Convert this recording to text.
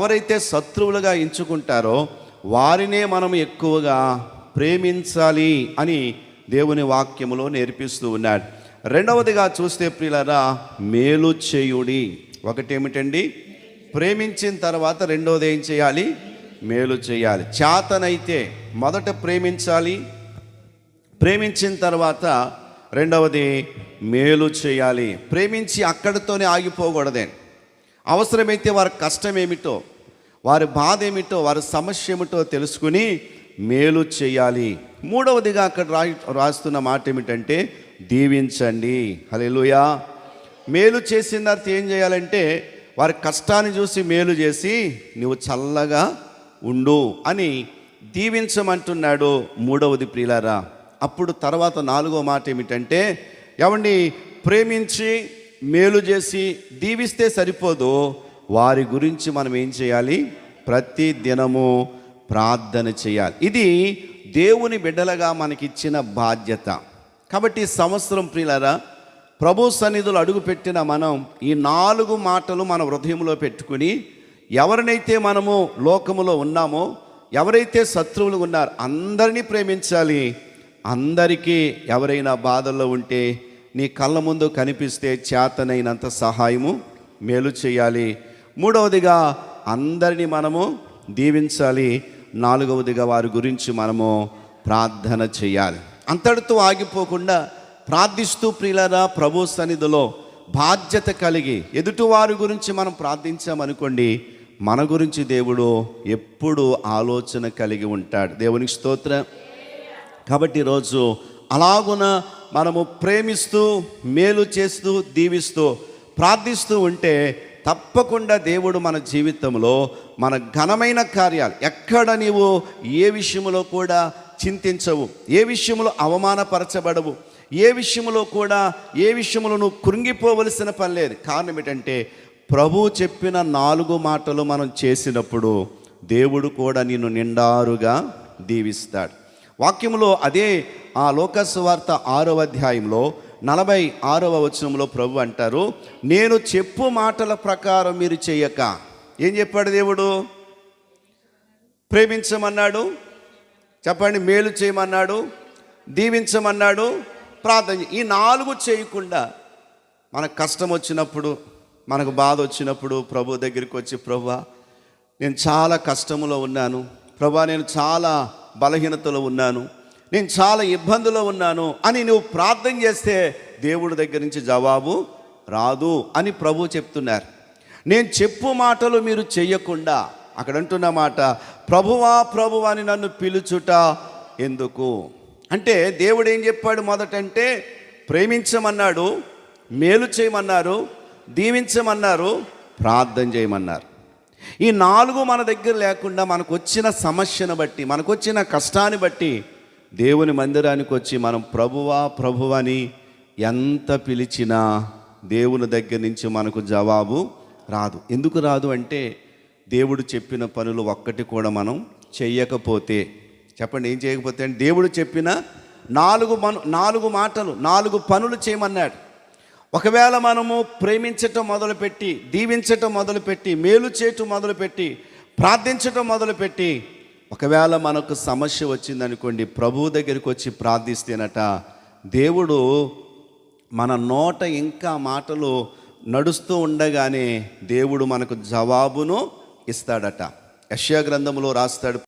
ఎవరైతే శత్రువులుగా ఎంచుకుంటారో వారినే మనం ఎక్కువగా ప్రేమించాలి అని దేవుని వాక్యములో నేర్పిస్తూ ఉన్నాడు. రెండవదిగా చూస్తే ప్రియులరా మేలు చేయుడి. ఒకటేమిటండి? ప్రేమించిన తర్వాత రెండవది ఏం చేయాలి? మేలు చేయాలి. చేతనైతే మొదట ప్రేమించాలి ప్రేమించిన తర్వాత రెండవది మేలు చేయాలి. ప్రేమించి అక్కడితోనే ఆగిపోకూడదే. అవసరమైతే వారి కష్టం ఏమిటో వారి బాధ ఏమిటో వారి సమస్య ఏమిటో తెలుసుకుని మేలు చేయాలి. మూడవదిగా అక్కడ రా రాస్తున్న మాట ఏమిటంటే దీవించండి. హల్లెలూయా. మేలు చేసిన తర్వాత ఏం చేయాలంటే వారి కష్టాన్ని చూసి మేలు చేసి నువ్వు చల్లగా ఉండు అని దీవించమంటున్నాడు మూడవది ప్రియులారా. అప్పుడు తర్వాత నాలుగో మాట ఏమిటంటే ఎవండి ప్రేమించి మేలు చేసి దీవిస్తే సరిపోదు. వారి గురించి మనం ఏం చేయాలి? ప్రతి దినము ప్రార్థన చేయాలి. ఇది దేవుని బిడ్డలుగా మనకిచ్చిన బాధ్యత. కాబట్టి సంవత్సరం ప్రియులరా ప్రభు సన్నిధులు అడుగుపెట్టిన మనం ఈ నాలుగు మాటలు మన హృదయంలో పెట్టుకుని ఎవరినైతే మనము లోకములో ఉన్నామో ఎవరైతే శత్రువులు ఉన్నారో అందరినీ ప్రేమించాలి. అందరికీ ఎవరైనా బాధల్లో ఉంటే నీ కళ్ళ ముందు కనిపిస్తే చేతనైనంత సహాయము మేలు చేయాలి. మూడవదిగా అందరినీ మనము దీవించాలి. నాలుగవదిగా వారి గురించి మనము ప్రార్థన చేయాలి. అంతటితో ఆగిపోకుండా ప్రార్థిస్తూ ప్రియులరా ప్రభు సన్నిధిలో బాధ్యత కలిగి ఎదుటివారి గురించి మనం ప్రార్థించామనుకోండి మన గురించి దేవుడు ఎప్పుడు ఆలోచన కలిగి ఉంటాడు. దేవునికి స్తోత్ర. కాబట్టి ఈరోజు అలాగున మనము ప్రేమిస్తూ మేలు చేస్తూ దీవిస్తూ ప్రార్థిస్తూ ఉంటే తప్పకుండా దేవుడు మన జీవితంలో మన ఘనమైన కార్యాలు ఎక్కడ నీవు ఏ విషయంలో కూడా చింతించవు ఏ విషయంలో అవమానపరచబడవు ఏ విషయంలో కూడా ఏ విషయంలో నువ్వు కృంగిపోవలసిన పని లేదు. కారణం ఏంటంటే ప్రభు చెప్పిన నాలుగు మాటలు మనం చేసినప్పుడు దేవుడు కూడా నిన్ను నిండారుగా దీవిస్తాడు. వాక్యంలో అదే ఆ లోకస్ వార్త ఆరవ అధ్యాయంలో నలభై ఆరవ వచనంలో ప్రభు అంటారు నేను చెప్పు మాటల ప్రకారం మీరు చేయక. ఏం చెప్పాడు దేవుడు? ప్రేమించమన్నాడు చెప్పండి మేలు చేయమన్నాడు దీవించమన్నాడు ప్రార్థన ఈ నాలుగు చేయకుండా మనకు కష్టం వచ్చినప్పుడు మనకు బాధ వచ్చినప్పుడు ప్రభు దగ్గరికి వచ్చి ప్రభా నేను చాలా కష్టములో ఉన్నాను. ప్రభా నేను చాలా బలహీనతలో ఉన్నాను. నేను చాలా ఇబ్బందులో ఉన్నాను అని నువ్వు ప్రార్థన చేస్తే దేవుడి దగ్గర నుంచి జవాబు రాదు అని ప్రభు చెప్తున్నారు. నేను చెప్పు మాటలు మీరు చెయ్యకుండా అక్కడ అంటున్న మాట ప్రభువా ప్రభువా అని నన్ను పిలుచుట ఎందుకు? అంటే దేవుడు ఏం చెప్పాడు మొదటంటే ప్రేమించమన్నాడు మేలు చేయమన్నారు దీవించమన్నారు ప్రార్థన చేయమన్నారు. ఈ నాలుగు మన దగ్గర లేకుండా మనకు వచ్చిన సమస్యను బట్టి మనకు వచ్చిన కష్టాన్ని బట్టి దేవుని మందిరానికి వచ్చి మనం ప్రభువా ప్రభువని ఎంత పిలిచినా దేవుని దగ్గర నుంచి మనకు జవాబు రాదు. ఎందుకు రాదు అంటే దేవుడు చెప్పిన పనులు ఒక్కటి కూడా మనం చెయ్యకపోతే చెప్పండి ఏం చేయకపోతే అంటే దేవుడు చెప్పిన నాలుగు మను నాలుగు మాటలు నాలుగు పనులు చేయమన్నాడు. ఒకవేళ మనము ప్రేమించటం మొదలుపెట్టి దీవించటం మొదలుపెట్టి మేలు చేయటం మొదలుపెట్టి ప్రార్థించటం మొదలుపెట్టి ఒకవేళ మనకు సమస్య వచ్చిందనుకోండి ప్రభువు దగ్గరికి వచ్చి ప్రార్థిస్తేనట దేవుడు మన నోట ఇంకా మాటలు నడుస్తూ ఉండగానే దేవుడు మనకు జవాబును ఇస్తాడట. యశ్యా గ్రంథంలో రాస్తాడు